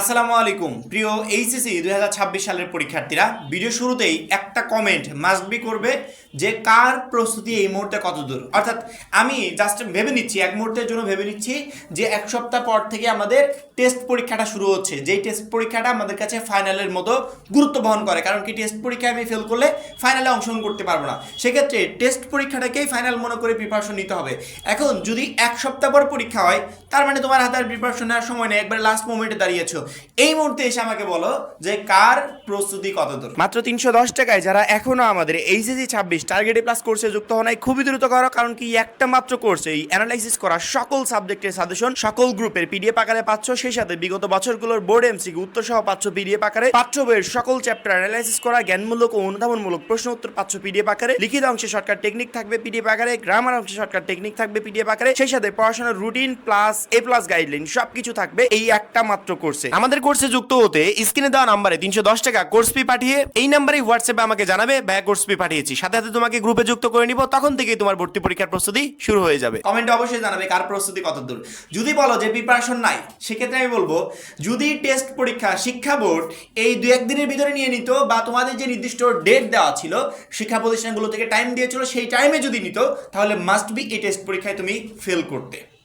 আসসালামু আলাইকুম। প্রিয় এইচএসসি দুই হাজার ছাব্বিশ সালের পরীক্ষার্থীরা, ভিডিও শুরুতেই একটা কমেন্ট মাস্ট বি করবে যে কার প্রস্তুতি এই মুহূর্তে কত দূর অর্থাৎ আমি জাস্ট ভেবে নিচ্ছি, এক মুহূর্তের জন্য ভেবে নিচ্ছি যে এক সপ্তাহ পর থেকে আমাদের টেস্ট পরীক্ষাটা শুরু হচ্ছে। যেই টেস্ট পরীক্ষাটা আমাদের কাছে ফাইনালের মতো গুরুত্ব বহন করে। কারণ কি টেস্ট পরীক্ষায় আমি ফেল করলে ফাইনালে অংশগ্রহণ করতে পারব না। সেক্ষেত্রে টেস্ট পরীক্ষাটাকেই ফাইনাল মনে করে প্রিপারেশন নিতে হবে। এখন যদি এক সপ্তাহ পর পরীক্ষা হয়, তার মানে তোমার হাতে আর প্রিপারেশন নেওয়ার সময় নেই। একবার লাস্ট মোমেন্টে দাঁড়িয়েছো। এই মুহূর্তে এসে আমাকে বলো যে কার প্রস্তুতি কত দূর? মাত্র তিনশো দশ টাকায় যারা এখনও আমাদের এইচএসি ছাব্বিশ টার্গেটে প্লাস কোর্সে যুক্ত হওয়া নাই, খুবই দ্রুত করো, কারণ কি একটা মাত্র কোর্সে এই অ্যানালাইসিস করা সকল সাবজেক্টের সাজেশন সকল গ্রুপের পিডিএফ আকারে পাচ্ছ, সেই সাথে বিগত বছরগুলোর বোর্ড এমসিকিউ উত্তর সহ পাচ্ছ পিডিএফ আকারে পাঠ্য বইয়ের সকল চ্যাপ্টার অ্যানালাইসিস করা, জ্ঞানমূলক ও অনুধাবনমূলক প্রশ্ন উত্তর পাচ্ছ পিডিএফ আকারে, লিখিত অংশে শর্টকাট টেকনিক থাকবে পিডিএফ আকারে গ্রামার অংশে শর্টকাট টেকনিক থাকবে পিডিএফ আকারে, সেই সাথে পড়াশোনার routine plus A plus guideline সবকিছু থাকবে এই একটা মাত্র কোর্সে আমাদের কোর্সে যুক্ত হতে স্ক্রিনে দেওয়া নাম্বারে তিনশো দশ টাকা কোর্স ফি পাঠিয়ে এই নাম্বারে হোয়াটসঅ্যাপে আমাকে জানাবে ব্যয় কোর্স ফি পাঠিয়েছি। সাথে সাথে তোমাকে গ্রুপে যুক্ত করে নিব। তখন থেকেই তোমার ভর্তি পরীক্ষার প্রস্তুতি শুরু হয়ে যাবে। কমেন্টে অবশ্যই জানাবে কার প্রস্তুতি কত দূর। যদি বলো যে প্রিপারেশন নাই, সেক্ষেত্রে আমি বলব, যদি টেস্ট পরীক্ষা শিক্ষা বোর্ড এই দু একদিনের ভিতরে নিয়ে নিত বা তোমাদের যে নির্দিষ্ট ডেট দেওয়া ছিল, শিক্ষা প্রতিষ্ঠানগুলো থেকে টাইম দিয়েছিল, সেই টাইমে যদি নিত, তাহলে মাস্ট বি এই টেস্ট পরীক্ষায় তুমি ফেল করতে।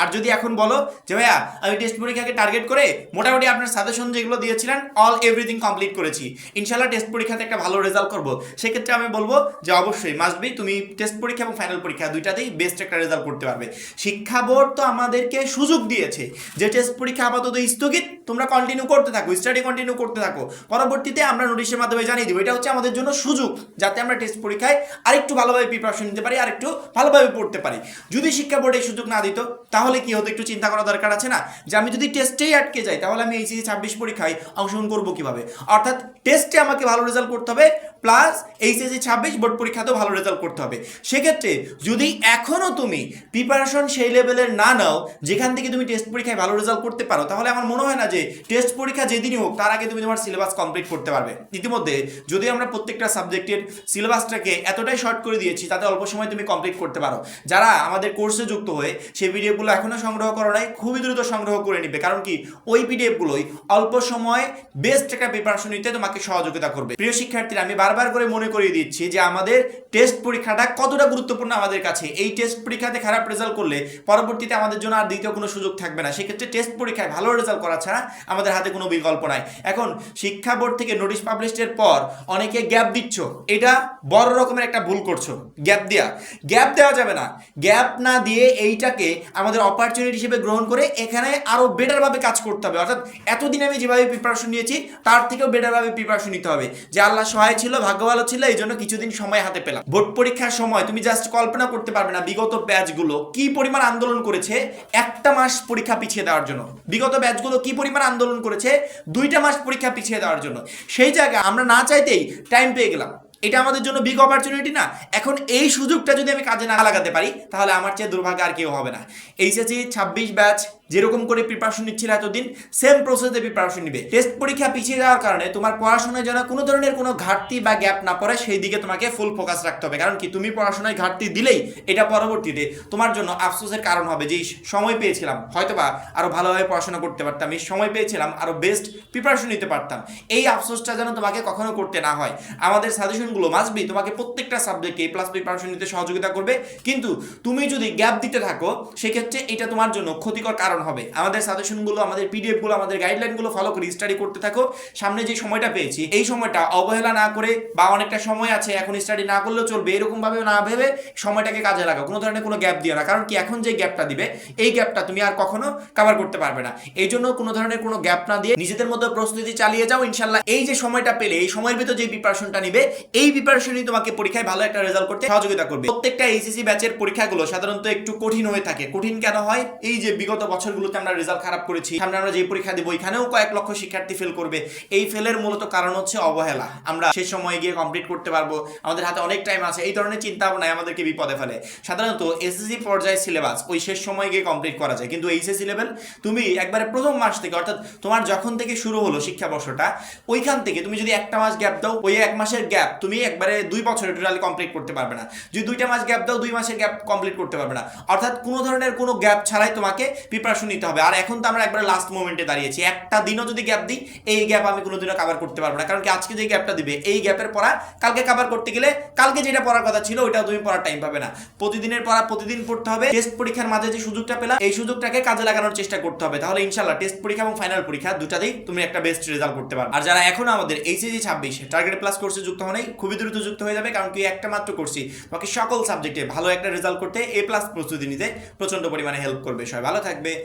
আর যদি এখন বলো যে ভাইয়া, আমি টেস্ট পরীক্ষাকে টার্গেট করে মোটামুটি আপনার সাজেশন যেগুলো দিয়েছিলেন অল এভরিথিং কমপ্লিট করেছি। ইনশাল্লাহ টেস্ট পরীক্ষাতে একটা ভালো রেজাল্ট করব। সেক্ষেত্রে আমি বলব যে অবশ্যই মাস্ট বি তুমি টেস্ট পরীক্ষা এবং ফাইনাল পরীক্ষা দুইটাতেই বেস্ট একটা রেজাল্ট করতে পারবে। শিক্ষা বোর্ড তো আমাদেরকে সুযোগ দিয়েছে যে টেস্ট পরীক্ষা আপাতত স্থগিত, তোমরা কন্টিনিউ করতে থাকো স্টাডি কন্টিনিউ করতে থাকো। পরবর্তীতে আমরা নোটিশের মাধ্যমে জানিয়ে দেবো, এটা হচ্ছে আমাদের জন্য সুযোগ যাতে আমরা টেস্ট পরীক্ষায় আরেকটু ভালোভাবে প্রিপারেশন নিতে পারি, আরেকটু ভালোভাবে পড়তে পারি। যদি শিক্ষা বোর্ড এই সুযোগ না দিত, তাহলে কি হতো একটু চিন্তা করা দরকার আছে না? যে আমি যদি টেস্টেই আটকে যাই, তাহলে আমি এইচএসি ছাব্বিশ পরীক্ষায় অংশগ্রহণ করব কীভাবে? অর্থাৎ টেস্টে আমাকে ভালো রেজাল্ট করতে হবে প্লাস এইচএসি ছাব্বিশ বোর্ড পরীক্ষাতেও ভালো রেজাল্ট করতে হবে। সেক্ষেত্রে যদি এখনও তুমি প্রিপারেশন সেই লেভেলের না নাও, যেখান থেকে তুমি টেস্ট পরীক্ষায় ভালো রেজাল্ট করতে পারো, তাহলে আমার মনে হয় না যে টেস্ট পরীক্ষা যেদিনই হোক, তার আগে তুমি তোমার সিলেবাস কমপ্লিট করতে পারবে। ইতিমধ্যে যদি আমরা প্রত্যেকটা সাবজেক্টের সিলেবাসটাকে এতটাই শর্ট করে দিয়েছি, তাতে অল্প সময় তুমি কমপ্লিট করতে পারো। যারা আমাদের কোর্সে যুক্ত হয়ে, সেই পিডিএফগুলো এখনও সংগ্রহ করো নাই, খুবই দ্রুত সংগ্রহ করে নিবে। কারণ কি? ওই পিডিএফগুলোই অল্প সময় বেস্ট একটা প্রিপারেশন নিতে তোমাকে সহযোগিতা করবে। প্রিয় শিক্ষার্থীরা, আমি বারবার করে মনে করিয়ে দিচ্ছি যে আমাদের টেস্ট পরীক্ষাটা কতটা গুরুত্বপূর্ণ আমাদের কাছে। এই টেস্ট পরীক্ষাতে খারাপ রেজাল্ট করলে পরবর্তীতে আমাদের জন্য আর দ্বিতীয় কোনো সুযোগ থাকবে না। সেক্ষেত্রে টেস্ট পরীক্ষায় ভালো রেজাল্ট করা ছাড়া আমাদের হাতে কোনো বিকল্প নাই। এখন, শিক্ষা বোর্ড থেকে নোটিশ পাবলিশের পর অনেকে গ্যাপ দিচ্ছ। এটা বড় রকমের একটা ভুল করছ। গ্যাপ দেওয়া গ্যাপ দেওয়া যাবে না। গ্যাপ না দিয়ে এইটাকে আমাদের অপরচুনিটি হিসেবে গ্রহণ করে এখানে আরও বেটারভাবে কাজ করতে হবে। অর্থাৎ এতদিন আমি যেভাবে প্রিপারেশন নিয়েছি, তার থেকেও বেটারভাবে প্রিপারেশন নিতে হবে। যে আল্লাহ সহায় ছিল, ভাগ্য ভালো ছিল, এই জন্য কিছুদিন সময় হাতে পেলাম। বোর্ড পরীক্ষার সময় তুমি জাস্ট কল্পনা করতে পারবে না বিগত ব্যাচগুলো কি পরিমাণ আন্দোলন করেছে একটা মাস পরীক্ষা পিছিয়ে দেওয়ার জন্য। বিগত ব্যাচগুলো কি পরিমাণ আন্দোলন করেছে, দুইটা মাস পরীক্ষা পিছিয়ে দেওয়ার জন্য। সেই জায়গায় আমরা না চাইতেই টাইম পেয়ে গেলাম। এটা আমাদের জন্য বিগ অপরচুনিটি না। এখন এই সুযোগটা যদি আমি কাজে না লাগাতে পারি, তাহলে আমার চেয়ে দুর্ভাগ্য আর কেউ হবে না। এইচএসি ছাব্বিশ ব্যাচ যেরকম করে প্রিপারেশন নিচ্ছিল এতদিন সেম প্রসেসে প্রিপারেশন নিবে। টেস্ট পরীক্ষা পিছিয়ে যাওয়ার কারণে তোমার পড়াশোনায় যেন কোনো ধরনের কোনো ঘাটতি বা গ্যাপ না পড়ে, সেই দিকে তোমাকে ফুল ফোকাস রাখতে হবে। কারণ কি, তুমি পড়াশোনায় ঘাটতি দিলেই এটা পরবর্তীতে তোমার জন্য আফসোসের কারণ হবে। যে সময় পেয়েছিলাম, হয়তোবা আরও ভালোভাবে পড়াশোনা করতে পারতাম, এই সময় পেয়েছিলাম, আরও বেস্ট প্রিপারেশন নিতে পারতাম। এই আফসোসটা যেন তোমাকে কখনো করতে না হয়। আমাদের সাজেশনগুলো মাসবি তোমাকে প্রত্যেকটা সাবজেক্টে এ প্লাস প্রিপারেশন নিতে সহযোগিতা করবে। কিন্তু তুমি যদি গ্যাপ দিতে থাকো, সেক্ষেত্রে এটা তোমার জন্য ক্ষতিকর কারণ হবে। আমাদের সাজেশনগুলো, আমাদের পিডিএফগুলো, আমাদের গাইডলাইনগুলো ফলো করে স্টাডি করতে থাকো। সামনে যে সময়টা পেয়েছি, এই সময়টা অবহেলা না করে বা অনেকটা সময় আছে, এখন স্টাডি না করলেও চলবে এরকম ভাবে না ভেবে সময়টাকে কাজে লাগাও। কোনো ধরনের কোনো গ্যাপ দিও না, কারণ কি এখন যে গ্যাপটা দিবে, এই গ্যাপটা তুমি আর কখনো কভার করতে পারবে না। এই জন্য কোনো ধরনের কোনো গ্যাপ না দিয়ে নিজেদের মধ্যে প্রস্তুতি চালিয়ে যাও ইনশাল্লাহ এই যে সময়টা পেলে, এই সময়ের ভিতর যে প্রিপারেশনটা নিবে, এই প্রিপারেশনই তোমাকে পরীক্ষায় ভালো একটা রেজাল্ট করতে সহযোগিতা করবে। প্রত্যেকটা এইচএসসি ব্যাচের পরীক্ষাগুলো সাধারণত একটু কঠিন হয়ে থাকে। কঠিন কেন হয়? এই যে বিগত বছরগুলোতে আমরা রেজাল্ট খারাপ করেছি। সামনে আমরা যে পরীক্ষা দেবো, এখানেও কয়েক লক্ষ শিক্ষার্থী ফেল করবে। এই ফেলের মূলত কারণ হচ্ছে অবহেলা। আমরা সেই সময় গিয়ে কমপ্লিট করতে পারব। আমাদের হাতে অনেক টাইম আছে। এই ধরনের চিন্তা ভাবনায় আমাদেরকে বিপদে ফেলে। সাধারণত এসএসসি পর্যায়ে সিলেবাস ওই শেষ সময় গিয়ে কমপ্লিট করা যায়। কিন্তু এইচএসসি লেভেল তুমি একবারে প্রথম মাস থেকে, অর্থাৎ তোমার যখন থেকে শুরু হলো শিক্ষাবর্ষটা ওইখান থেকে তুমি যদি একটা মাস গ্যাপ দাও, ওই এক মাসের গ্যাপ তুমি একবারে দুই বছরে টোটালি কমপ্লিট করতে পারবে না। যদি দুইটা মাস গ্যাপ দাও, দুই মাসের গ্যাপ কমপ্লিট করতে পারবে না। অর্থাৎ কোনো ধরনের কোনো গ্যাপ ছাড়াই তোমাকে প্রিপারেশন প্রিপারেশন নিতে হবে। আর এখন তো আমরা একবার লাস্ট মোমেন্টে দাঁড়িয়েছি। একটা দিনও যদি গ্যাপ দিই, এই গ্যাপ আমি কোনোদিনও কভার করতে পারব না। কারণ কি আজকে যে গ্যাপটা দিবে, এই গ্যাপের পড়া কালকে কভার করতে গেলে কালকে যেটা পড়ার কথা ছিল, ওইটাও তুমি পড়ার টাইম পাবে না। প্রতিদিনের পড়া প্রতিদিন পড়তে হবে। টেস্ট পরীক্ষার মাঝে যে সুযোগটা পেলাম, এই সুযোগটাকে কাজে লাগানোর চেষ্টা করতে হবে। তাহলে ইনশাল্লাহ টেস্ট পরীক্ষা এবং ফাইনাল পরীক্ষা দুটাতেই তুমি একটা বেস্ট রেজাল্ট করতে পারবে। আর যারা এখনও আমাদের এইচএসি ছাব্বিশ টার্গেট প্লাস কোর্সে যুক্ত হওয়া খুবই দ্রুত যুক্ত হয়ে যাবে। কারণ কি একটা মাত্র করছি বাকি সকল সাবজেক্টে ভালো একটা রেজাল্ট করতে এ প্লাস প্রস্তুতি নিতে প্রচণ্ড পরিমাণে হেল্প করবে। সবাই ভালো থাকবে।